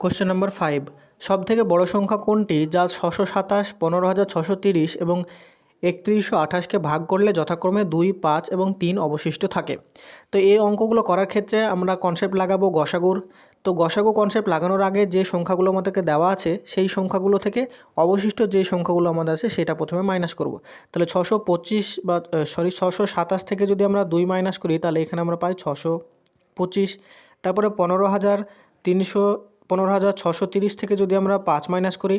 Question number five সব থেকে বড় সংখ্যা কোনটি যা ছশো সাতাশ, পনেরো হাজার ছশো তিরিশ এবং একত্রিশশো আঠাশকে ভাগ করলে যথাক্রমে দুই, পাঁচ এবং তিন অবশিষ্ট থাকে? তো এই অঙ্কগুলো করার ক্ষেত্রে আমরা কনসেপ্ট লাগাবো গসাগুর। তো গসাগু কনসেপ্ট লাগানোর আগে যে সংখ্যাগুলো আমাদেরকে দেওয়া আছে, সেই সংখ্যাগুলো থেকে অবশিষ্ট যে সংখ্যাগুলো আমাদের আছে, সেটা প্রথমে মাইনাস করব। তাহলে ছশো পঁচিশ বা সরি ছশো সাতাশ থেকে যদি আমরা দুই মাইনাস করি, তাহলে এখানে আমরা পাই ছশো পঁচিশ। তারপরে পনেরো হাজার তিনশো পনেরো হাজার ছশো তিরিশ থেকে যদি আমরা পাঁচ মাইনাস করি,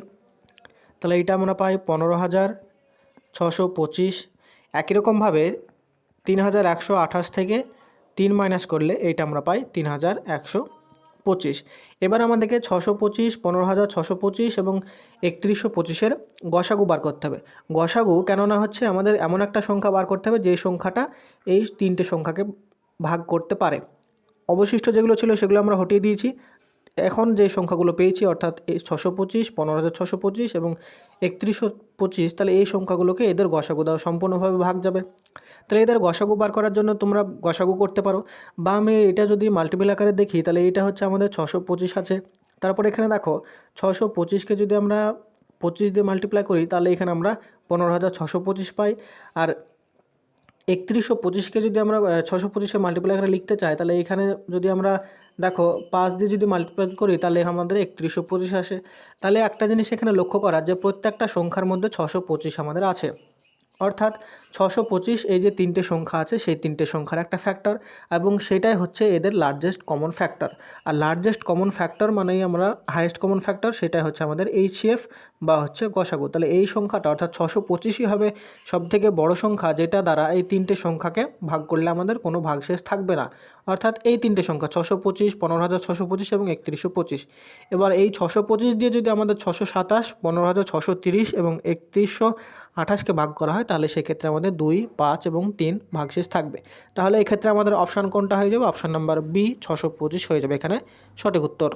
তাহলে এইটা আমরা পাই পনেরো হাজার ছশো পঁচিশ। একই রকমভাবে তিন হাজার একশো আঠাশ থেকে তিন মাইনাস করলে এইটা আমরা পাই তিন হাজার একশো পঁচিশ। এবার আমাদেরকে ছশো পঁচিশ, পনেরো হাজার ছশো পঁচিশ এবং একত্রিশশো পঁচিশের গসাগু বার করতে হবে। গসাগু কেননা হচ্ছে আমাদের এমন একটা সংখ্যা বার করতে হবে যে সংখ্যাটা এই তিনটে সংখ্যাকে ভাগ করতে পারে। অবশিষ্ট যেগুলো ছিল সেগুলো আমরা হটিয়ে দিয়েছি। এখন যে সংখ্যাগুলো পেয়েছি, অর্থাৎ এই ছশো পঁচিশ, পনেরো হাজার ছশো পঁচিশ এবং একত্রিশশো পঁচিশ, তাহলে এই সংখ্যাগুলোকে এদের গসাগু দ্বারা সম্পূর্ণভাবে ভাগ যাবে। তাহলে এদের গসাগু বার করার জন্য তোমরা গসাগু করতে পারো। বা আমি এটা যদি মাল্টিপল আকারে দেখি, তাহলে এটা হচ্ছে আমাদের ছশো পঁচিশ আছে। তারপর এখানে দেখো, ছশো পঁচিশকে যদি আমরা পঁচিশ দিয়ে মাল্টিপ্লাই করি, তাহলে এখানে আমরা পনেরো হাজার ছশো পঁচিশ পাই। আর একত্রিশশো পঁচিশকে যদি আমরা ছশো পঁচিশে মাল্টিপ্লাই করে লিখতে চাই, তাহলে এখানে যদি আমরা দেখো পাঁচ দিয়ে যদি মাল্টিপ্লাই করি, তাহলে আমাদের একত্রিশশো পঁচিশ আসে। তাহলে একটা জিনিস এখানে লক্ষ্য করা যে প্রত্যেকটা সংখ্যার মধ্যে ছশো পঁচিশ আমাদের আছে। অর্থাৎ ছশো পঁচিশ এই যে তিনটে সংখ্যা আছে, সেই তিনটে সংখ্যার একটা ফ্যাক্টর এবং সেটাই হচ্ছে এদের লার্জেস্ট কমন ফ্যাক্টর আর লার্জেস্ট কমন ফ্যাক্টর মানেই আমরা হাইয়েস্ট কমন ফ্যাক্টর সেটাই হচ্ছে আমাদের এইচসিএফ বা হচ্ছে গসাগু। তাহলে এই সংখ্যাটা অর্থাৎ ছশো পঁচিশই হবে সব থেকে বড় সংখ্যা, যেটা দ্বারা এই তিনটে সংখ্যাকে ভাগ করলে আমাদের কোনো ভাগশেষ থাকবে না। অর্থাৎ এই তিনটে সংখ্যা, ছশো পঁচিশ, পনেরো হাজার ছশো পঁচিশ এবং একত্রিশশো পঁচিশ। এবার এই ছশো পঁচিশ দিয়ে যদি আমাদের ছশো সাতাশ, পনেরো হাজার ছশো তিরিশ এবং একত্রিশশো আঠাশকে ভাগ করা হয়, তাহলে সেক্ষেত্রে আমাদের দুই, পাঁচ এবং তিন ভাগশেষ থাকবে। তাহলে এক্ষেত্রে আমাদের অপশান কোনটা হয়ে যাবে? অপশান নাম্বার বি ছশো পঁচিশ হয়ে যাবে এখানে সঠিক উত্তর।